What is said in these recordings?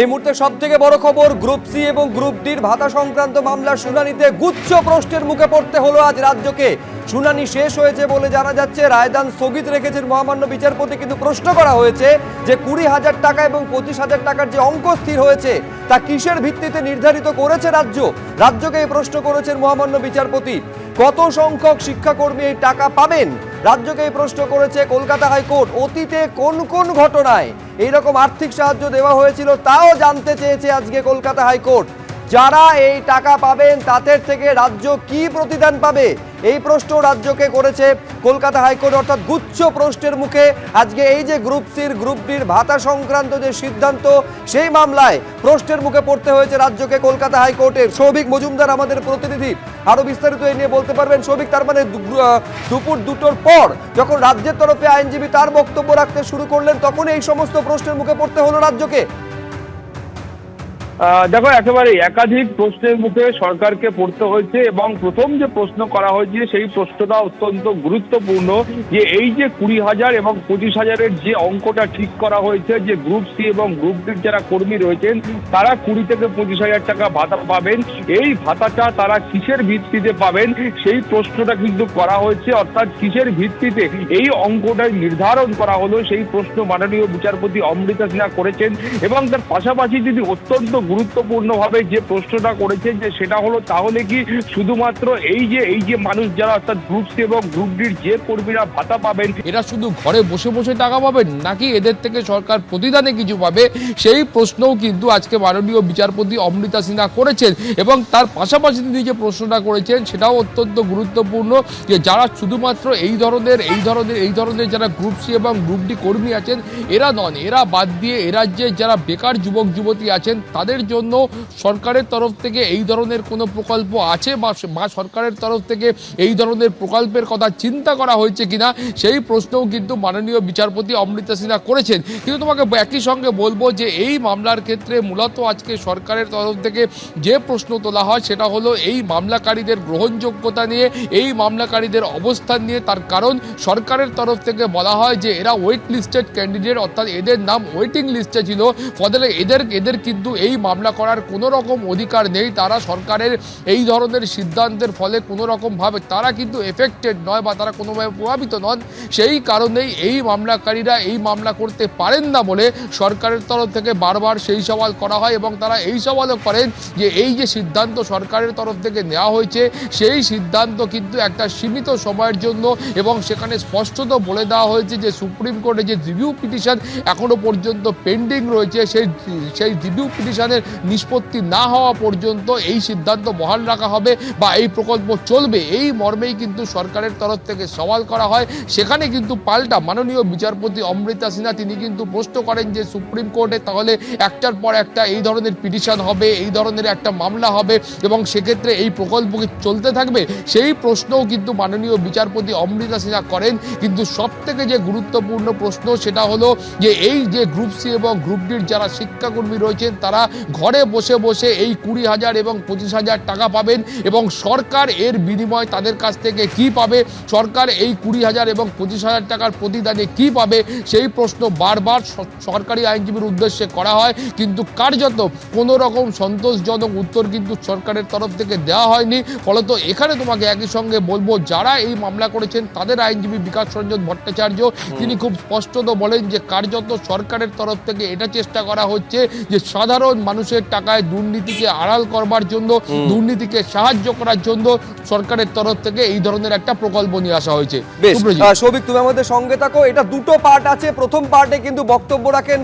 এই মুহূর্তে সব থেকে বড় খবর, গ্রুপ সি এবং গ্রুপ ডির ভাতা সংক্রান্ত মামলার শুনানিতে গুচ্ছ প্রশ্নের মুখে পড়তে হলো আজ রাজ্যকে। শুনানি শেষ হয়েছে বলে জানা যাচ্ছে, রায়দান স্থগিত রেখেছেন মহামান্য বিচারপতি, কিন্তু প্রশ্ন করা হয়েছে যে কুড়ি হাজার টাকা এবং পঁচিশ হাজার টাকার যে অঙ্ক স্থির হয়েছে, তা কিসের ভিত্তিতে নির্ধারিত করেছে রাজ্য? রাজ্যকে এই প্রশ্ন করেছেন মহামান্য বিচারপতি। কত সংখ্যক শিক্ষাকর্মী এই টাকা পাবেন? রাজ্যকে প্রশ্ন করেছে কলকাতা হাইকোর্ট, অতীতে কোন কোন ঘটনায়? এইরকম আর্থিক সাহায্য দেওয়া হয়েছিল, তাও জানতে চেয়েছে আজকে কলকাতা হাইকোর্ট। যারা এই টাকা পাবেন, তাদের থেকে রাজ্য কি প্রতিদান পাবে? এই প্রশ্ন রাজ্যকে করেছে কলকাতা হাইকোর্ট, অর্থাৎ গুচ্ছ প্রশ্নের মুখে আজকে এই যে গ্রুপ সির গ্রুপ ডির ভাতা সংক্রান্ত যে সিদ্ধান্ত, সেই মামলায় প্রশ্নের মুখে পড়তে হয়েছে রাজ্যকে কলকাতা হাইকোর্টের। সৌভিক মজুমদার আমাদের প্রতিনিধি। আরও বিস্তারিত এই নিয়ে বলতে পারবেন সৌভিক, তার মানে দুপুর দুটোর পর যখন রাজ্যের তরফে আইনজীবী তার বক্তব্য রাখতে শুরু করলেন, তখন এই সমস্ত প্রশ্নের মুখে পড়তে হলো রাজ্যকে। দেখো একেবারে একাধিক প্রশ্নের মুখে সরকারকে পড়তে হয়েছে এবং প্রথম যে প্রশ্ন করা হয়েছে, সেই প্রশ্নটা অত্যন্ত গুরুত্বপূর্ণ যে এই যে কুড়ি হাজার এবং পঁচিশ হাজারের যে অঙ্কটা ঠিক করা হয়েছে, যে গ্রুপ সি এবং গ্রুপ ডির যারা কর্মী রয়েছেন, তারা কুড়ি থেকে পঁচিশ হাজার টাকা ভাতা পাবেন। এই ভাতাটা তারা কিসের ভিত্তিতে পাবেন, সেই প্রশ্নটা কিন্তু করা হয়েছে। অর্থাৎ কিসের ভিত্তিতে এই অঙ্কটা নির্ধারণ করা হলো, সেই প্রশ্ন মাননীয় বিচারপতি অমৃতা সিনহা করেছেন এবং তার পাশাপাশি যদি অত্যন্ত গুরুত্বপূর্ণভাবে যে প্রশ্নটা করেছেন যে সেটা হলো, তাহলে কি শুধুমাত্র এই যে এই যে মানুষ যারা অর্থাৎ গ্রুপ সি এবং গ্রুপ ডির যে কর্মীরা ভাতা পাবেন, এরা শুধু ঘরে বসে বসে টাকা পাবেন নাকি এদের থেকে সরকার প্রতিদানে কিছু পাবে? সেই প্রশ্নও কিন্তু আজকে মাননীয় বিচারপতি অমৃতা সিনহা করেছেন এবং তার পাশাপাশি তিনি যে প্রশ্নটা করেছেন সেটাও অত্যন্ত গুরুত্বপূর্ণ যে যারা শুধুমাত্র এই ধরনের এই ধরনের এই ধরনের যারা গ্রুপ সি এবং গ্রুপ ডি কর্মী আছেন, এরা নন, এরা বাদ দিয়ে এ রাজ্যে যারা বেকার যুবক, যুবতী আছেন, তাদের জন্য সরকারের তরফ থেকে এই ধরনের কোনো প্রকল্প আছে বা সরকারের তরফ থেকে এই ধরনের প্রকল্পের কথা চিন্তা করা হয়েছে কিনা? সেই প্রশ্নও কিন্তু মাননীয় বিচারপতি অমৃতা সিনহা করেছেন। কিন্তু তোমাকে একই সঙ্গে বলব যে এই মামলার ক্ষেত্রে মূলত আজকে সরকারের তরফ থেকে যে প্রশ্ন তোলা হয় সেটা হলো এই মামলাকারীদের গ্রহণযোগ্যতা নিয়ে, এই মামলাকারীদের অবস্থান নিয়ে। তার কারণ সরকারের তরফ থেকে বলা হয় যে এরা ওয়েট লিস্টেড ক্যান্ডিডেট অর্থাৎ এদের নাম ওয়েটিং লিস্টে ছিল। ফলে এদের এদের কিন্তু এই মামলা করার কোনো রকম অধিকার নেই। তারা সরকারের এই ধরনের সিদ্ধান্তের ফলে কোনো রকমভাবে তারা কিন্তু এফেক্টেড নয় বা তারা কোনোভাবে প্রভাবিত নন। সেই কারণেই এই মামলাকারীরা এই মামলা করতে পারেন না বলে সরকারের তরফ থেকে বারবার সেই সওয়াল করা হয় এবং তারা এই সওয়ালও করেন যে এই যে সিদ্ধান্ত সরকারের তরফ থেকে নেওয়া হয়েছে, সেই সিদ্ধান্ত কিন্তু একটা সীমিত সময়ের জন্য এবং সেখানে স্পষ্টত বলে দেওয়া হয়েছে যে সুপ্রিম কোর্টে যে রিভিউ পিটিশন এখনও পর্যন্ত পেন্ডিং রয়েছে, সেই সেই রিভিউ পিটিশনের নিষ্পত্তি না হওয়া পর্যন্ত এই সিদ্ধান্ত বহাল রাখা হবে বা এই প্রকল্প চলবে। এই মর্মেই কিন্তু সরকারের তরফ থেকে সওয়াল করা হয়। সেখানে কিন্তু পাল্টা মাননীয় বিচারপতি অমৃতা সিনহা তিনি কিন্তু প্রশ্ন করেন যে, সুপ্রিম কোর্টে তাহলে একটার পর একটা এই ধরনের পিটিশন হবে, এই ধরনের একটা মামলা হবে এবং সেক্ষেত্রে এই প্রকল্প কি চলতে থাকবে? সেই প্রশ্নও কিন্তু মাননীয় বিচারপতি অমৃতা সিনহা করেন। কিন্তু সব থেকে যে গুরুত্বপূর্ণ প্রশ্ন সেটা হলো যে, এই যে গ্রুপ সি এবং গ্রুপ ডির যারা শিক্ষাকর্মী রয়েছেন, তারা ঘরে বসে বসে এই কুড়ি হাজার এবং পঁচিশ হাজার টাকা পাবেন এবং সরকার এর বিনিময়ে তাদের কাছ থেকে কি পাবে? সরকার এই কুড়ি হাজার এবং পঁচিশ হাজার টাকার প্রতিদানে কি পাবে? সেই প্রশ্ন বারবার সরকারি আইনজীবীর উদ্দেশ্যে করা হয়। কিন্তু কার্যত কোনো রকম সন্তোষজনক উত্তর কিন্তু সরকারের তরফ থেকে দেওয়া হয়নি। ফলত এখানে তোমাকে একই সঙ্গে বলব যারা এই মামলা করেছেন তাদের আইনজীবী বিকাশ রঞ্জন ভট্টাচার্য তিনি খুব স্পষ্টত বলেন যে কার্যত সরকারের তরফ থেকে এটা চেষ্টা করা হচ্ছে যে সাধারণ মানুষের টাকায় দুর্নীতিকে আড়াল করবার জন্য দুর্নীতিকে সাহায্য করার জন্য সরকারের তরফ থেকে এই ধরনের একটা প্রকল্প নিয়ে আসা হয়েছে। সৌভিক তুমি আমাদের সঙ্গে থাকো। এটা দুটো পার্ট আছে। প্রথম পার্টে কিন্তু বক্তব্য রাখেন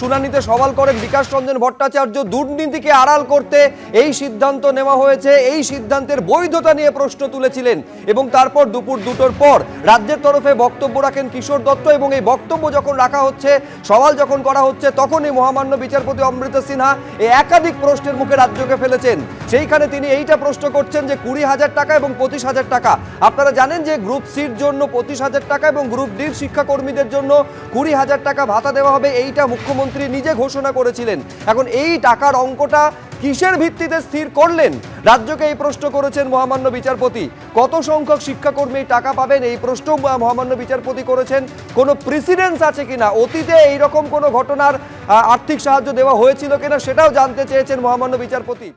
শুনানিতে সওয়াল করেন বিকাশ রঞ্জন ভট্টাচার্য দুর্নীতিকে আড়াল করতে এই সিদ্ধান্ত নেওয়া হয়েছে। এই সিদ্ধান্তের বৈধতা নিয়ে প্রশ্ন তুলেছিলেন এবং তারপর দুপুর দুটোর পর রাজ্যের তরফে বক্তব্য রাখেন কিশোর দত্ত এবং এই বক্তব্য যখন রাখা হচ্ছে সওয়াল যখন করা হচ্ছে তখনই মহামান্য বিচারপতি অমৃত সিনহা একাধিক প্রশ্নের মুখে রাজ্যকে ফেলেছেন। সেইখানে তিনি এইটা প্রশ্ন করছেন যে কুড়ি হাজার টাকা এবং পঁচিশ হাজার টাকা। আপনারা জানেন যে গ্রুপ সির জন্য পঁচিশ হাজার টাকা এবং গ্রুপ ডির শিক্ষাকর্মীদের জন্য কুড়ি হাজার টাকা ভাতা দেওয়া হবে, এইটা মুখ্যমন্ত্রী নিজে ঘোষণা করেছিলেন। এখন এই টাকার অঙ্কটা কিসের ভিত্তিতে স্থির করলেন? রাজ্যকে এই প্রশ্ন করেছেন মহামান্য বিচারপতি। কত সংখ্যক শিক্ষাকর্মী টাকা পাবেন? এই প্রশ্ন মহামান্য বিচারপতি করেছেন। কোনো প্রেসিডেন্স আছে কিনা? অতীতে এইরকম কোনো ঘটনার আর্থিক সাহায্য দেওয়া হয়েছিল কিনা সেটাও জানতে চেয়েছেন মহামান্য বিচারপতি।